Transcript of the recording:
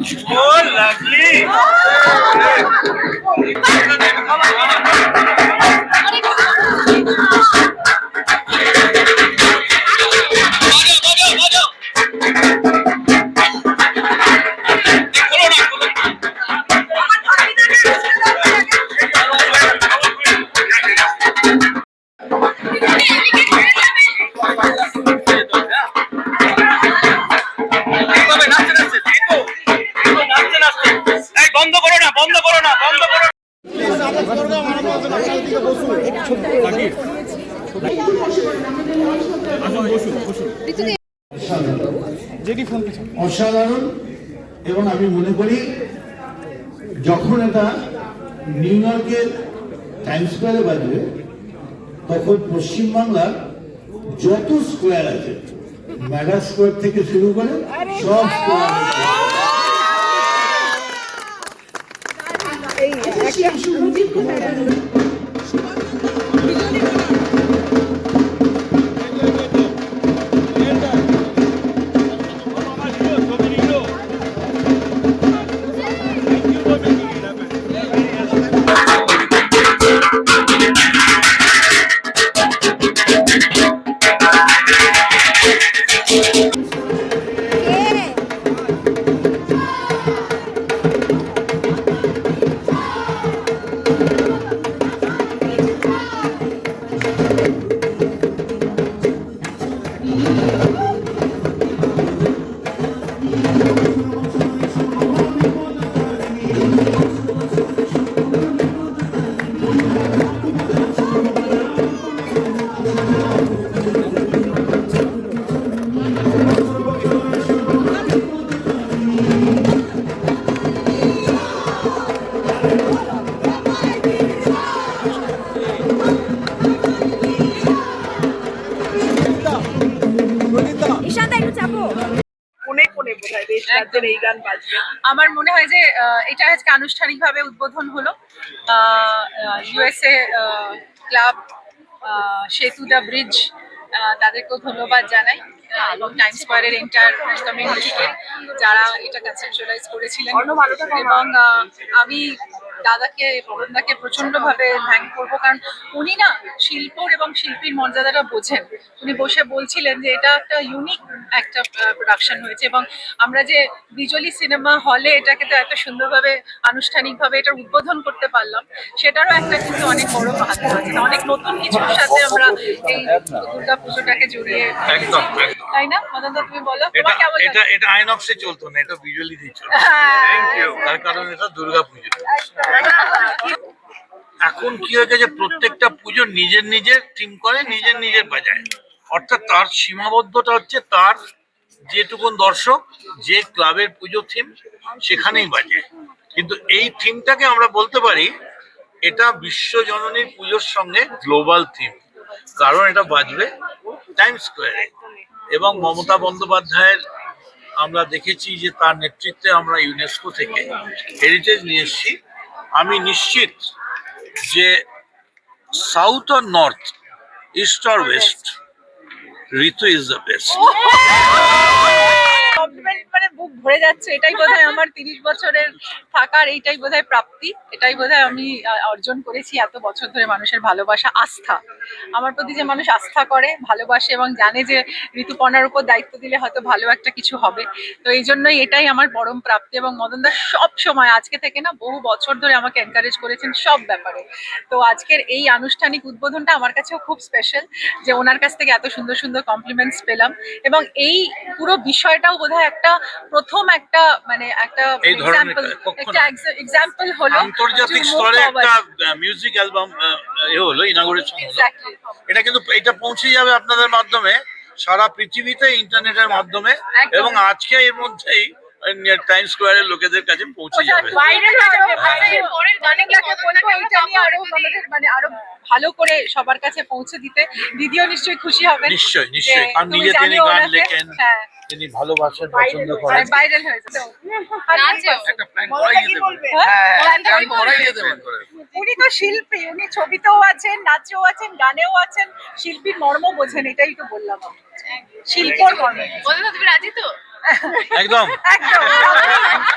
Oh, lovely! অসাধারণ, এবং আমি মনে করি যখন এটা নিউ ইয়র্কের টাইম স্কোয়ারে বাজবে তখন পশ্চিমবাংলার যত স্কোয়ার আছে ম্যাডা স্কোয়ার থেকে শুরু করে সব স্কোয়ার একটু চাপো। কোনে কোনে বোধহয় দেশ রাজ্যের এই গান বাজবে। আমার মনে হয় যে আহ, এটা আজকে আনুষ্ঠানিকভাবে উদ্বোধন হলো। ইউএসএ ক্লাব সেতুদা ব্রিজ তাদেরকেও ধন্যবাদ জানাই। এবং টাইম স্কোয়ারের এন্টার কমিউনিটিকে যারা এটা কনসেপচুয়ালাইজ করেছিলেন। এবং আহ, আমি দাদাকে পবনদাকে প্রচন্ডভাবে থ্যাংক করব। কারণ উনি না শিল্পর এবং শিল্পীর মর্যাদাটা বোঝেন। উনি বসে বলছিলেন যে এটা একটা ইউনিক একটা প্রোডাকশন হয়েছে এবং আমরা যে বিজলি সিনেমা হলে এটাকে তো এত সুন্দরভাবে আনুষ্ঠানিকভাবে এটার উদ্বোধন করতে পারলাম সেটারও একটা কিন্তু অনেক বড় মাহাত্ম আছে। অনেক নতুন কিছুর সাথে আমরা এই দুর্গা পুজোটাকে জড়িয়ে একদম। তাই না? মদনদা তুমি বলো এটা তোমার কেমন এটা? এটা আইনক্সে চলতো না এটা ভিজুয়ালিতেই চলতো। থ্যাংক ইউ তার কারণ এটা দুর্গা পুজো। এখন কি হয়ে গেছে প্রত্যেকটা পুজো নিজের নিজের টিম করে, নিজের নিজের বাজায়। অর্থাৎ তার সীমাবদ্ধতা হচ্ছে তার যেটুকুন দর্শক, যে ক্লাবের পুজো থিম সেখানেই বাজে। কিন্তু এই থিমটাকে আমরা বলতে পারি, এটা বিশ্বজননীর পুজোর সঙ্গে গ্লোবাল থিম কারণ এটা বাজবে টাইম স্কোয়ারে এবং মমতা বন্দ্যোপাধ্যায়ের আমরা দেখেছি যে তার নেতৃত্বে আমরা ইউনেস্কো থেকে হেরিটেজ নিয়ে এসেছি। আমি নিশ্চিত যে সাউথ আর north east R west Ritu is the best বুক ভরে যাচ্ছে, এটাই বোধহয় আমার তিরিশ বছরের থাকার, এইটাই বোধহয় প্রাপ্তি। এটাই বোধহয় আমি অর্জন করেছি এত বছর ধরে মানুষের ভালোবাসা, আস্থা। আমার প্রতি যে মানুষ আস্থা করে, ভালোবাসে এবং জানে যে ঋতুপর্ণার উপর দায়িত্ব দিলে হয়তো ভালো একটা কিছু হবে। তো এই জন্যই এটাই আমার পরম প্রাপ্তি এবং মদনদা সব সময়, আজকে থেকে না বহু বছর ধরে আমাকে এনকারেজ করেছেন সব ব্যাপারে। তো আজকের এই আনুষ্ঠানিক উদ্বোধনটা আমার কাছেও খুব স্পেশাল যে ওনার কাছ থেকে এত সুন্দর সুন্দর কমপ্লিমেন্টস পেলাম এবং এই পুরো বিষয়টাও বোধহয় একটা প্রথম একটা মানে একটা এই ধরনের এক্সাম্পল একটা এক্সাম্পল হলো আন্তর্জাতিক স্তরে একটা মিউজিক অ্যালবাম এ হলো ইনাগুরেশন হলো। এটা কিন্তু এটা পৌঁছে যাবে আপনাদের মাধ্যমে সারা পৃথিবীতে ইন্টারনেটের মাধ্যমে এবং আজকে এর মধ্যেই টাইম স্কোয়ারের লোকেদের কাছে পৌঁছে যাবে। viral হয়ে গানগুলোকে বলব এটা নিয়ে আরও আমাদের মানে আরও ভালো করে সবার কাছে পৌঁছে দিতে দিদিও নিশ্চয়ই খুশি হবে নিশ্চয়ই নিশ্চয়ই কারণ নিজে তিনি গান লেখেন হ্যাঁ। তিনি ভালোবাসেন পছন্দ করেন। ভাইরাল হয়েছে একটা প্ল্যান করাই যেতে হ্যাঁ, করাই যেতে উনি তো শিল্পী উনি ছবিতেও আছেন নাচেও আছেন গানেও আছেন শিল্পীর মর্ম বোঝেন এটাই তো বললাম শিল্পর মর্ম। বলো তুমি রাজি তো? একদম। একদম।